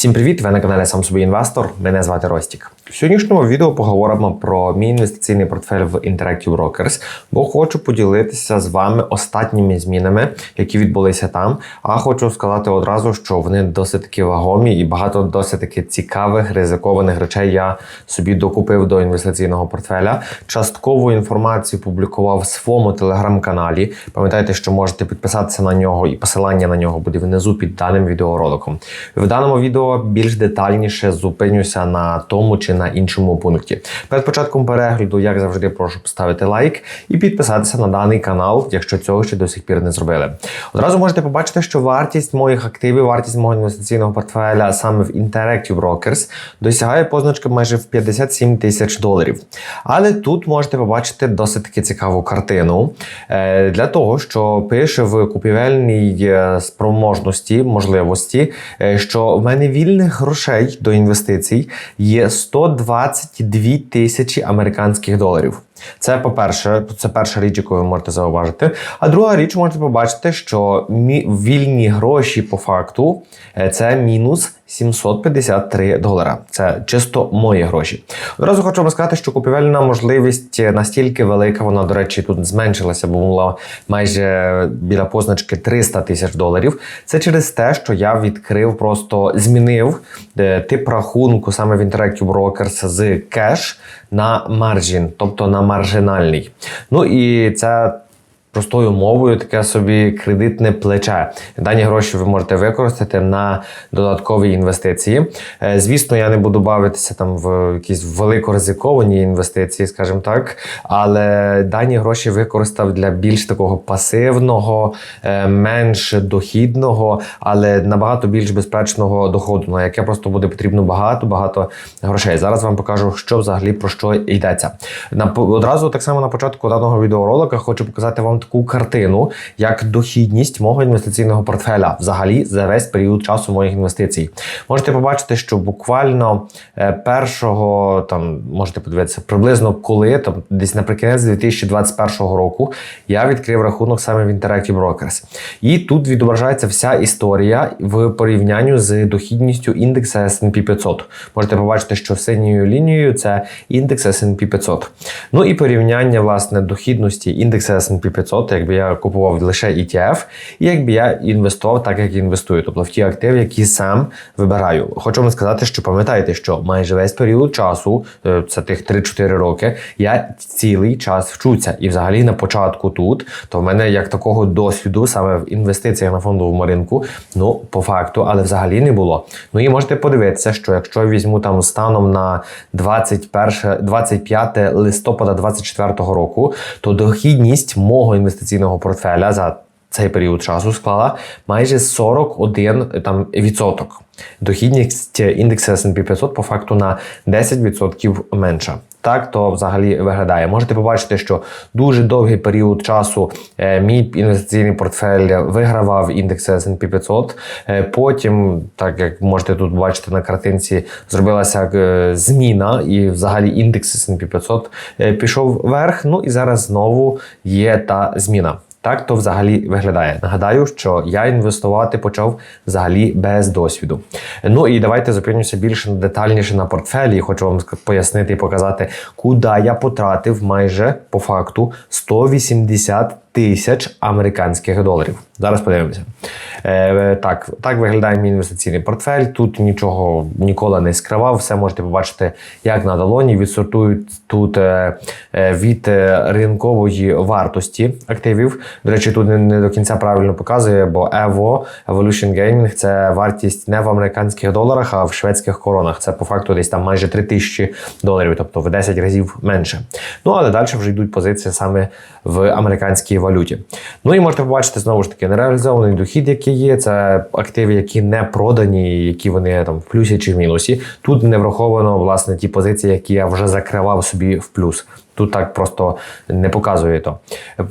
Всім привіт! Ви на каналі Сам собі інвестор. Мене звати Ростік. В сьогоднішньому відео поговоримо про мій інвестиційний портфель в Interactive Brokers, бо хочу поділитися з вами останніми змінами, які відбулися там. А хочу сказати одразу, що вони досить таки вагомі і багато досить таки цікавих ризикованих речей я собі докупив до інвестиційного портфеля. Часткову інформацію публікував в своєму телеграм-каналі. Пам'ятайте, що можете підписатися на нього, і посилання на нього буде внизу під даним відеороликом. В даному відео більш детальніше зупинюся на тому чи на іншому пункті. Перед початком перегляду, як завжди, прошу поставити лайк і підписатися на даний канал, якщо цього ще до сих пір не зробили. Одразу можете побачити, що вартість моїх активів, вартість мого інвестиційного портфеля саме в Interactive Brokers досягає позначки майже в 57 тисяч доларів. Але тут можете побачити досить таки цікаву картину е, для того, що пише в купівельній е, спроможності можливості, е, що в мене вільних грошей до інвестицій є 122 тисячі американських доларів. Це по-перше, це перша річ, яку ви можете зауважити. А друга річ, можете побачити, що вільні гроші по факту е, це мінус 753 долара. Це чисто мої гроші. Одразу хочу вам сказати, що купівельна можливість настільки велика, вона, до речі, тут зменшилася, бо була майже біля позначки 300 тисяч доларів. Це через те, що я відкрив, просто змінив е, тип рахунку саме в Interactive Brokers з кеш на маржін, тобто на маржинальний. Ну і це простою мовою таке собі кредитне плече. Дані гроші ви можете використати на додаткові інвестиції. Е, Звісно, я не буду бавитися там в якісь великоризиковані інвестиції, скажімо так, але дані гроші використав для більш такого пасивного, е, менш дохідного, але набагато більш безпечного доходу, на яке просто буде потрібно багато-багато грошей. Зараз вам покажу, що взагалі про що йдеться. На одразу так само на початку даного відеоролика хочу показати вам таку картину, як дохідність мого інвестиційного портфеля взагалі за весь період часу моїх інвестицій. Можете побачити, що буквально е, першого там можете подивитися приблизно коли там десь наприкінець 2021 року я відкрив рахунок саме в Interactive Brokers. І тут відображається вся історія в порівнянні з дохідністю індекса S&P 500. Можете побачити, що синьою лінією це індекс S&P 500. Ну і порівняння власне дохідності індекса S&P 500, якби я купував лише ETF, і якби я інвестував так, як інвестую, тобто в ті активи, які сам вибираю. Хочу вам сказати, що пам'ятаєте, що майже весь період часу, е, це тих 3-4 роки, я цілий час вчуся. І взагалі на початку тут, то в мене як такого досвіду саме в інвестиціях на фондовому ринку, ну по факту, але взагалі не було. Ну і можете подивитися, що якщо візьму там станом на 21, 25 листопада 24 року, то дохідність мого інвестиційного портфеля за цей період часу склала майже 41 там, відсоток. Дохідність індексу S&P 500 по факту на 10% менша. Так то взагалі виглядає. Можете побачити, що дуже довгий період часу е, мій інвестиційний портфель вигравав індекс S&P 500. Е, потім, так як можете тут бачити на картинці, зробилася е, зміна, і взагалі індекс S&P 500 е, пішов вверх. Ну і зараз знову є та зміна. Так то взагалі виглядає. Нагадаю, що я інвестувати почав взагалі без досвіду. Ну і давайте зупинюся більше детальніше на портфелі. Хочу вам пояснити і показати, куди я потратив майже по факту 180 тисяч американських доларів. Зараз подивимося. Е, так, так виглядає мій інвестиційний портфель. Тут нічого ніколи не скривав. Все можете побачити, як на долоні. Відсортують тут е, е, від ринкової вартості активів. До речі, тут не до кінця правильно показує, бо EVO, Evolution Gaming – це вартість не в американських доларах, а в шведських коронах. Це по факту десь там майже 3 тисячі доларів, тобто в 10 разів менше. Ну але далі вже йдуть позиції саме в американській валюті. Ну і можете побачити знову ж таки нереалізований дохід, який є. Це активи, які не продані, які вони там в плюсі чи в мінусі. Тут не враховано власне ті позиції, які я вже закривав собі в плюс. Тут так просто не показує то.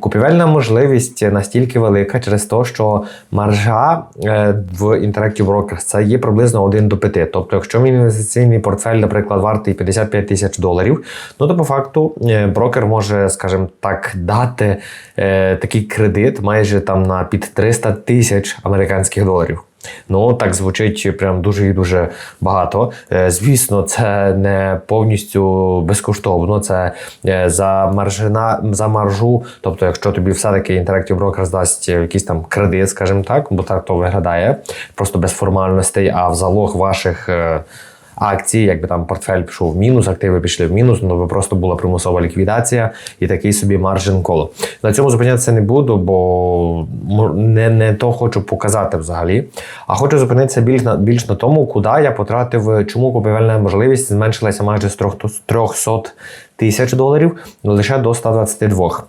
Купівельна можливість настільки велика через те, що маржа е, в Interactive Brokers це є приблизно 1 до 5. Тобто, якщо мій інвестиційний портфель, наприклад, вартий 55 тисяч доларів, ну то по факту е, брокер може, скажімо так, дати е, такий кредит майже там на під 300 тисяч американських доларів. Ну, так звучить прям дуже і дуже багато. Е, Звісно, це не повністю безкоштовно, це е, за маржина, за маржу. Тобто, якщо тобі все-таки Interactive Brokers дасть якийсь там кредит, скажімо так, бо так то виглядає, просто без формальностей, а в залог ваших. Акції, якби там портфель пішов в мінус, активи пішли в мінус, ну просто була примусова ліквідація і такий собі маржин коло. На цьому зупинятися не буду, бо не, не то хочу показати взагалі. А хочу зупинитися більш на більш на тому, куди я потратив, чому купівельна можливість зменшилася майже з 300 тисяч доларів лише до 122.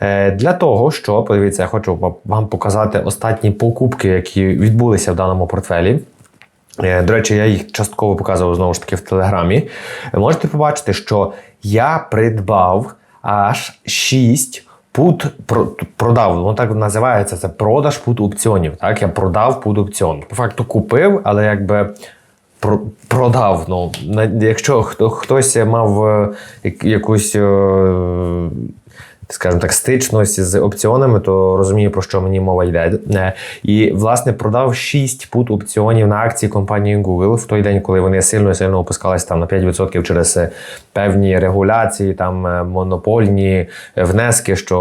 Е, Для того, що подивіться, я хочу вам показати останні покупки, які відбулися в даному портфелі. Е, До речі, я їх частково показував знову ж таки в Телеграмі. Можете побачити, що я придбав аж 6 пут про- продав. Воно так називається це продаж пут опціонів. Так, я продав пут опціон. По факту купив, але якби. про- Продав. Ну, якщо хто, хтось мав е, якусь, е, скажімо так, стичність з опціонами, то розуміє, про що мені мова йде. І, власне, продав 6 пут опціонів на акції компанії Google в той день, коли вони сильно сильно опускалися там на 5% через е, певні регуляції, там е, монопольні е, внески, що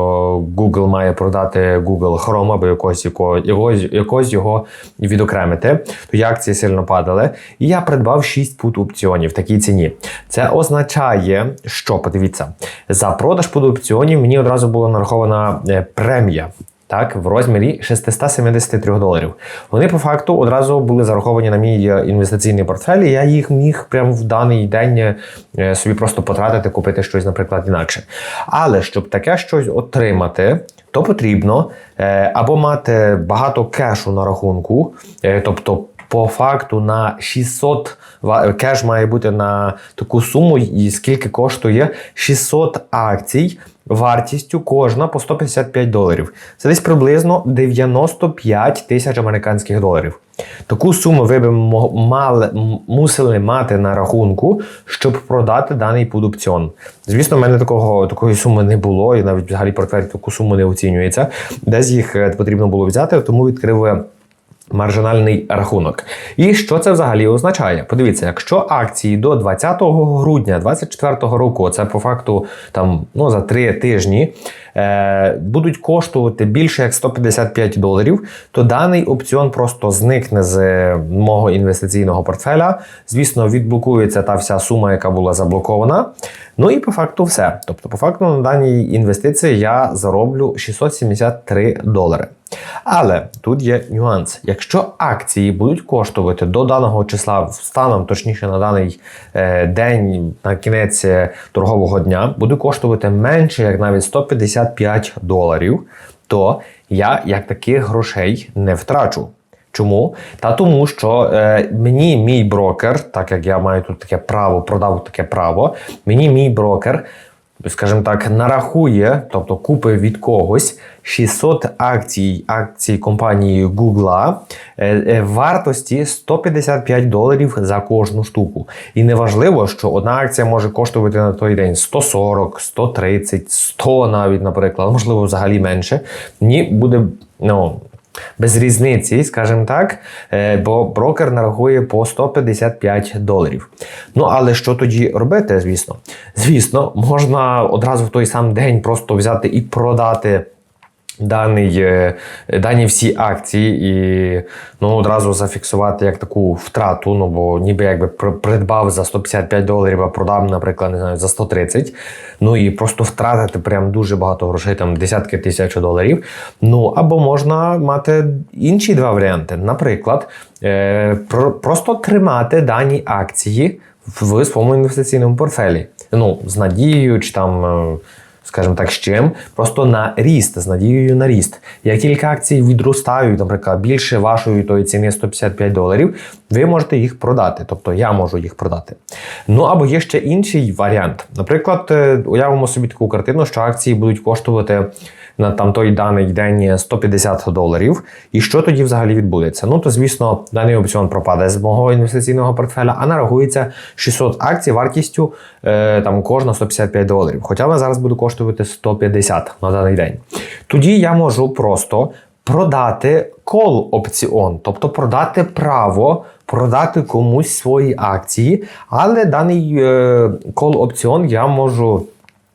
Google має продати Google Chrome або якось, якого, якось, якось його відокремити. То акції сильно падали. І я придбав 6 пут опціонів в такій ціні. Це означає, що подивіться, за продаж пут опціонів мені одразу була нарахована е, премія. Так, в розмірі 673 доларів. Вони по факту одразу були зараховані на мій е, інвестиційний портфель, і я їх міг прямо в даний день е, собі просто потратити, купити щось, наприклад, інакше. Але щоб таке щось отримати, то потрібно або мати багато кешу на рахунку, тобто по факту на 600 кеш має бути на таку суму, і скільки коштує 600 акцій вартістю кожна по 155 доларів. Це десь приблизно 95 тисяч американських доларів. Таку суму ви б мали, мусили мати на рахунку, щоб продати даний пудопціон. Звісно, в мене такого, такої суми не було, і навіть взагалі портфель таку суму не оцінюється. Десь їх е, потрібно було взяти, тому відкрив. Маржинальний рахунок. І що це взагалі означає? Подивіться, якщо акції до 20 грудня 2024 року, це по факту там ну за 3 тижні, будуть коштувати більше як 155 доларів, то даний опціон просто зникне з е, мого інвестиційного портфеля. Звісно, відблокується та вся сума, яка була заблокована. Ну і по факту все. Тобто, по факту на даній інвестиції я зароблю 673 долари. Але тут є нюанс. Якщо акції будуть коштувати до даного числа, станом, точніше на даний е, день, на кінець е, торгового дня, буде коштувати менше, як навіть 155 доларів, то я як таких грошей не втрачу. Чому? Та тому, що е, мені мій брокер, так як я маю тут таке право, продав таке право, мені мій брокер, скажімо так, нарахує, тобто купив від когось 600 акцій акцій компанії Google е, е, вартості 155 доларів за кожну штуку. І неважливо, що одна акція може коштувати на той день 140, 130, 100 навіть, наприклад, можливо, взагалі менше. Ні, буде ну. Без різниці, скажімо так, е, бо брокер нарахує по 155 доларів. Ну, але що тоді робити, звісно? Звісно, можна одразу в той сам день просто взяти і продати. Даний, е, дані всі акції і ну, одразу зафіксувати як таку втрату, ну бо ніби якби придбав за 155 доларів, а продав, наприклад, не знаю, за 130. Ну і просто втратити прям дуже багато грошей, там десятки тисяч доларів. Ну або можна мати інші два варіанти. Наприклад, е, про, просто тримати дані акції в своєму інвестиційному портфелі. Ну, з надією чи там. Скажімо так, з чим, просто на ріст, з надією на ріст. Як тільки акції відростають, наприклад, більше вашої тої ціни 155 доларів, ви можете їх продати. Тобто я можу їх продати. Ну або є ще інший варіант. Наприклад, е, уявимо собі таку картину, що акції будуть коштувати на там той даний день 150 доларів. І що тоді взагалі відбудеться? Ну то звісно, даний опціон пропаде з мого інвестиційного портфеля, а нарахується 600 акцій вартістю е, там кожна 155 доларів. Хоча вона зараз буде коштувати 150 на даний день. Тоді я можу просто продати кол опціон, тобто продати право. Продати комусь свої акції, але даний е, кол опціон я можу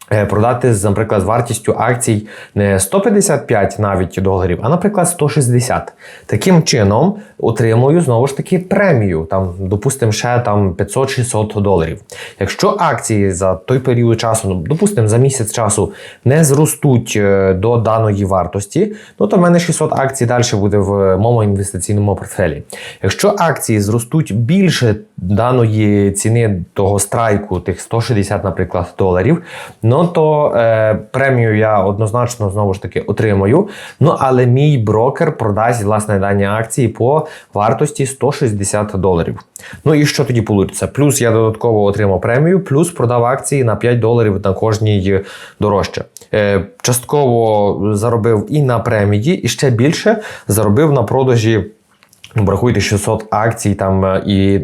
продати, наприклад, з вартістю акцій не 155 навіть доларів, а, наприклад, 160. Таким чином отримую знову ж таки премію, там, допустимо, ще там 500-600 доларів. Якщо акції за той період часу, ну, допустимо, за місяць часу не зростуть е, до даної вартості, ну то в мене 600 акцій далі буде в моєму інвестиційному портфелі. Якщо акції зростуть більше даної ціни того страйку, тих 160, наприклад, доларів, ну то е, премію я однозначно знову ж таки отримаю. Ну але мій брокер продасть власне дані акції по вартості 160 доларів. Ну і що тоді вийде? Плюс я додатково отримав премію, плюс продав акції на 5 доларів на кожній дорожче. Е, частково заробив і на премії, і ще більше заробив на продажі. Рахуйте 600 акцій там е, і,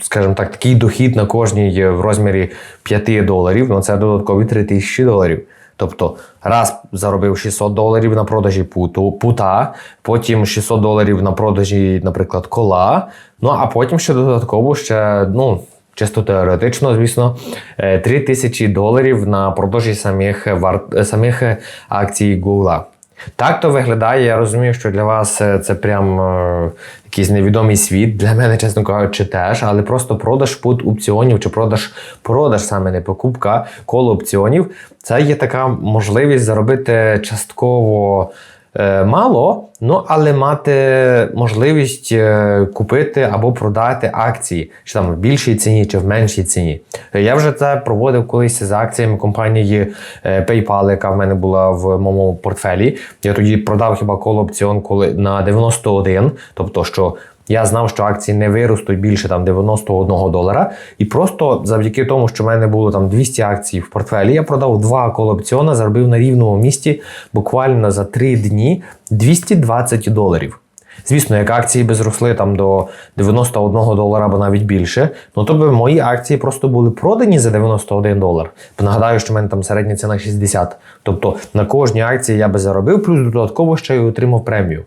скажімо так, такий дохід на кожній в розмірі 5 доларів, ну це додаткові 3000 доларів. Тобто раз заробив 600 доларів на продажі путу, пута, потім 600 доларів на продажі, наприклад, кола. Ну а потім ще додатково ще, ну. Чисто теоретично, звісно, 3000 доларів на продажі самих самих акцій Google. Так то виглядає. Я розумію, що для вас е, це прям е, якийсь невідомий світ. Для мене, чесно кажучи, теж, але просто продаж пут опціонів чи продаж, продаж саме не покупка коло опціонів. Це є така можливість заробити частково. Е, мало, ну але мати можливість е, купити або продати акції, чи там в більшій ціні, чи в меншій ціні. Я вже це проводив колись з акціями компанії е, PayPal, яка в мене була в моєму портфелі. Я тоді продав хіба коло опціон коли на 91, тобто що я знав, що акції не виростуть більше там 91 долара. І просто завдяки тому, що в мене було там 200 акцій в портфелі, я продав два колопціона, заробив на рівному місці буквально за 3 дні 220 доларів. Звісно, як акції би зросли там до 91 долара або навіть більше, ну то би мої акції просто були продані за 91 долар. Нагадаю, що в мене там середня ціна 60. Тобто на кожній акції я би заробив, плюс додатково ще й отримав премію.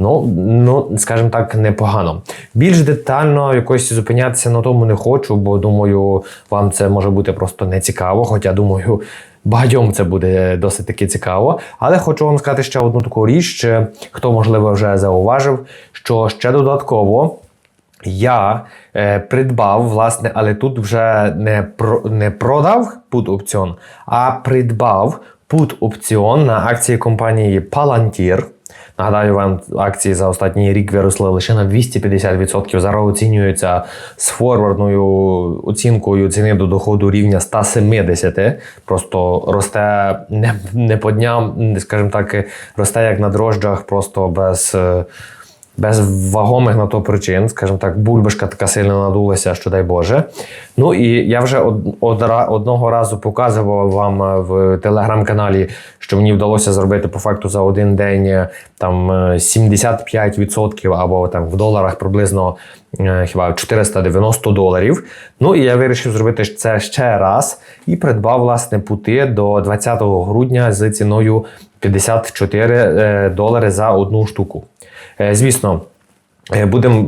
Ну, ну, скажімо так, непогано. Більш детально якось зупинятися на тому не хочу, бо думаю, вам це може бути просто не цікаво. Хоча думаю, багатьом це буде досить таки цікаво. Але хочу вам сказати ще одну таку річ, хто можливо вже зауважив, що ще додатково. Я е, придбав, власне, але тут вже не про, не продав пут опціон, а придбав пут опціон на акції компанії Palantir. Нагадаю вам, акції за останній рік виросли лише на 250%. Зараз оцінюються з форвардною оцінкою ціни до доходу рівня 170. Просто росте не не по дням, скажімо так, росте як на дрожджах, просто без. Без вагомих на то причин, скажімо так, бульбашка така сильно надулася, що дай Боже. Ну і я вже од, од, одного разу показував вам е, в телеграм-каналі, що мені вдалося зробити по факту за один день е, там 75% е, або там в доларах приблизно хіба 490 доларів. Ну і я вирішив зробити це ще раз і придбав власне пути до 20 грудня з ціною 54 долари за одну штуку. Е, звісно, е, будем,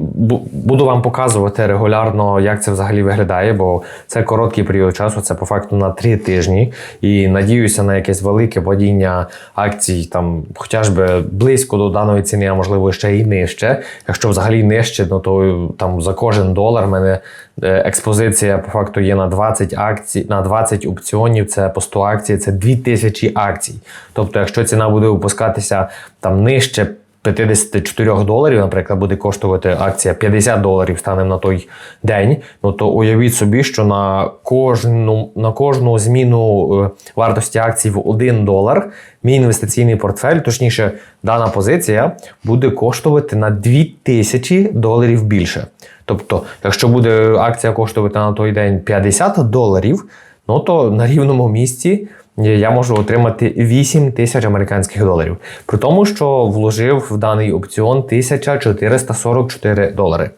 буду вам показувати регулярно, як це взагалі виглядає, бо це короткий період часу, це по факту на три тижні. І надіюся на якесь велике падіння акцій, там, хоча би близько до даної ціни, а можливо ще і нижче. Якщо взагалі нижче, ну, то там за кожен долар мене е, експозиція по факту є на 20 акцій, на 20 опціонів, це по 100 акцій, це 2000 акцій. Тобто, якщо ціна буде випускатися там нижче. 54 доларів, наприклад, буде коштувати акція 50 доларів станем на той день. Ну то уявіть собі, що на кожну на кожну зміну е, вартості акцій в 1 долар мій інвестиційний портфель, точніше, дана позиція буде коштувати на 2000 доларів більше. Тобто, якщо буде акція коштувати на той день 50 доларів, ну то на рівному місці я можу отримати 8 тисяч американських доларів. При тому, що вложив в даний опціон 1444 долари.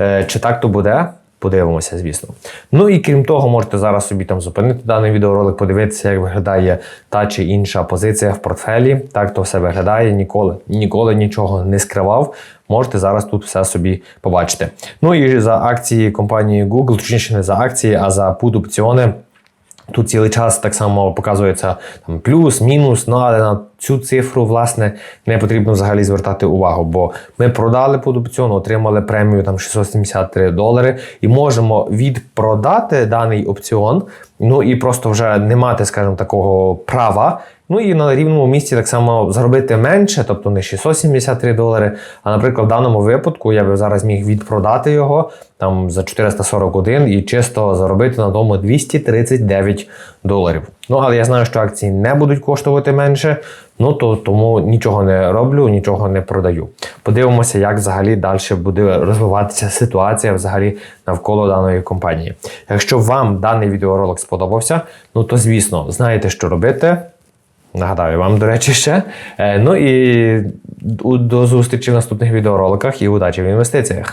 Е, чи так то буде? подивимося, звісно. Ну і крім того, можете зараз собі там зупинити даний відеоролик, подивитися, як виглядає та чи інша позиція в портфелі. Так то все виглядає. Ніколи, ніколи нічого не скривав. Можете зараз тут все собі побачити. Ну і за акції компанії Google, точніше не за акції, а за put опціони. Тут цілий час так само показується там плюс, мінус, ну але на цю цифру, власне, не потрібно взагалі звертати увагу, бо ми продали під опціон, отримали премію там 673 долари і можемо відпродати даний опціон, ну і просто вже не мати, скажімо, такого права. Ну і на рівному місці так само заробити менше, тобто не 673 долари. А, наприклад, в даному випадку я би зараз міг відпродати його там за 441 і чисто заробити на тому 239 доларів. Ну, але я знаю, що акції не будуть коштувати менше, ну то тому нічого не роблю, нічого не продаю. Подивимося, як взагалі далі буде розвиватися ситуація взагалі навколо даної компанії. Якщо вам даний відеоролик сподобався, ну то звісно, знаєте, що робити. Нагадаю вам, до речі, ще. Е, Ну і до зустрічі в наступних відеороликах і удачі в інвестиціях.